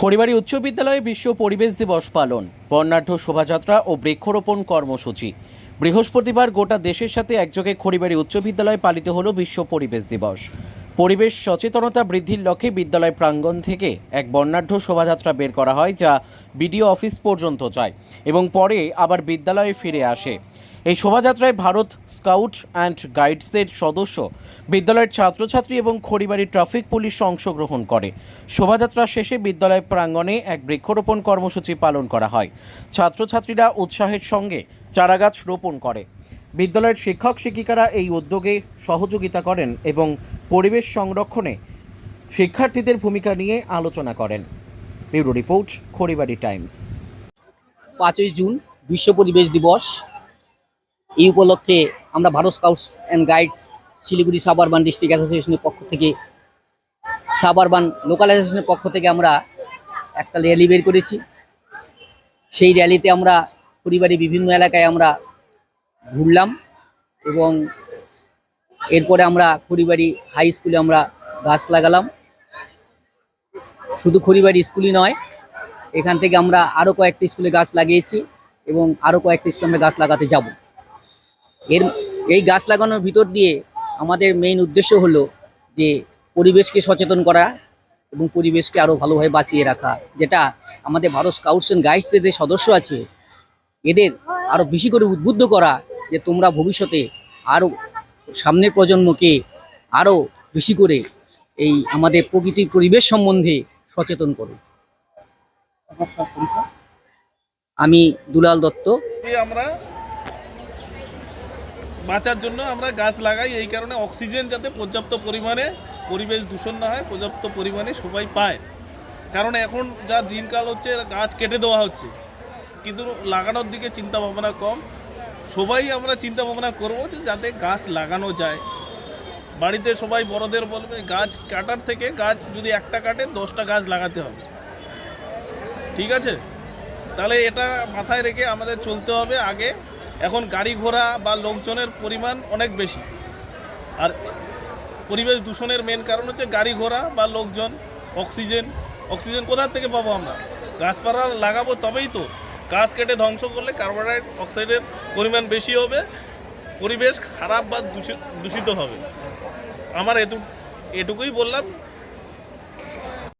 খড়িবাড়ি উচ্চ বিদ্যালয়ে বিশ্ব পরিবেশ দিবস পালন, বর্ণাঢ্য শোভাযাত্রা ও বৃক্ষরোপণ কর্মসূচি। বৃহস্পতিবার গোটা দেশের সাথে একযোগে খড়িবাড়ি উচ্চ বিদ্যালয়ে পালিত হলো বিশ্ব পরিবেশ দিবস। পরিবেশ সচেতনতা বৃদ্ধির লক্ষ্যে বিদ্যালয় প্রাঙ্গণ থেকে এক বর্ণাঢ্য শোভাযাত্রা বের করা হয়, যা বিডিও অফিস পর্যন্ত যায় এবং পরে আবার বিদ্যালয়ে ফিরে আসে। এই শোভাযাত্রায় ভারত স্কাউট অ্যান্ড গাইডসের সদস্য, বিদ্যালয়ের ছাত্রছাত্রী এবং খড়িবাড়ি ট্রাফিক পুলিশ অংশগ্রহণ করে। শোভাযাত্রা শেষে বিদ্যালয় প্রাঙ্গণে এক বৃক্ষরোপণ কর্মসূচি পালন করা হয়। ছাত্রছাত্রীরা উৎসাহের সঙ্গে চারাগাছ রোপণ করে। বিদ্যালয়ের শিক্ষক শিক্ষিকারা এই উদ্যোগে সহযোগিতা করেন এবং পরিবেশ সংরক্ষণে শিক্ষার্থীদের ভূমিকা নিয়ে আলোচনা করেন। Bureau report, Kharibari Times. পাঁচই জুন বিশ্ব পরিবেশ দিবস। এই উপলক্ষে আমরা Bharat scouts and guides Siliguri suburban district অ্যাসোসিয়েশনের পক্ষ থেকে, সাবারবান লোকাল অ্যাসোসিয়েশনের পক্ষ থেকে আমরা একটা র্যালি বের করেছি। সেই র্যালিতে আমরা পরিবারের বিভিন্ন এলাকায় আমরা ঘুরলাম এবং এরপরে আমরা খড়িবাড়ি হাই স্কুলে আমরা গাছ লাগালাম। শুধু খড়িবাড়ি স্কুলই নয়, এখান থেকে আমরা আরও কয়েকটি স্কুলে গাছ লাগিয়েছি এবং আরও কয়েকটি স্কুলে আমরা গাছ লাগাতে যাব। এর, এই গাছ লাগানোর ভিতর দিয়ে আমাদের মেইন উদ্দেশ্য হলো যে পরিবেশকে সচেতন করা এবং পরিবেশকে আরও ভালোভাবে বাঁচিয়ে রাখা, যেটা আমাদের ভারত স্কাউটস অ্যান্ড গাইডসের যে সদস্য আছে, এদের আরও বেশি করে উদ্বুদ্ধ করা যে তোমরা ভবিষ্যতে আরও সামনের প্রজন্মকে আরও বেশি করে এই আমাদের প্রকৃতির পরিবেশ সম্বন্ধে সচেতন করো আমি দুলাল দত্ত। আমরা বাঁচার জন্য আমরা গাছ লাগাই, এই কারণে অক্সিজেন যাতে পর্যাপ্ত পরিমাণে পরিবেশ দূষণ না হয়, পর্যাপ্ত পরিমাণে সবাই পায়। কারণ এখন যা দিনকাল হচ্ছে, গাছ কেটে দেওয়া হচ্ছে। কিন্তু লাগানোর দিকে চিন্তা ভাবনা কম। সবাই আমরা চিন্তা ভাবনা করব যে যাতে গাছ লাগানো যায়। বাড়িতে সবাই বড়দের বলবে, গাছ কাটার থেকে গাছ যদি একটা কাটে, দশটা গাছ লাগাতে হবে। ঠিক আছে? তাহলে এটা মাথায় রেখে আমাদের চলতে হবে আগে। এখন গাড়ি ঘোড়া বা লোকজনের পরিমাণ অনেক বেশি। আর পরিবেশ দূষণের মেন কারণ হচ্ছে গাড়ি ঘোড়া বা লোকজন, অক্সিজেন। অক্সিজেন কোথার থেকে পাবো আমরা? গাছপালা লাগাবো তবেই তো। গাছ কেটে ধ্বংস করলে কার্বন ডাই অক্সাইডের পরিমাণ বেশি হবে, পরিবেশ খারাপ বা দূষি- দূষিত হবে। আমার এটু এটুকুই বললাম।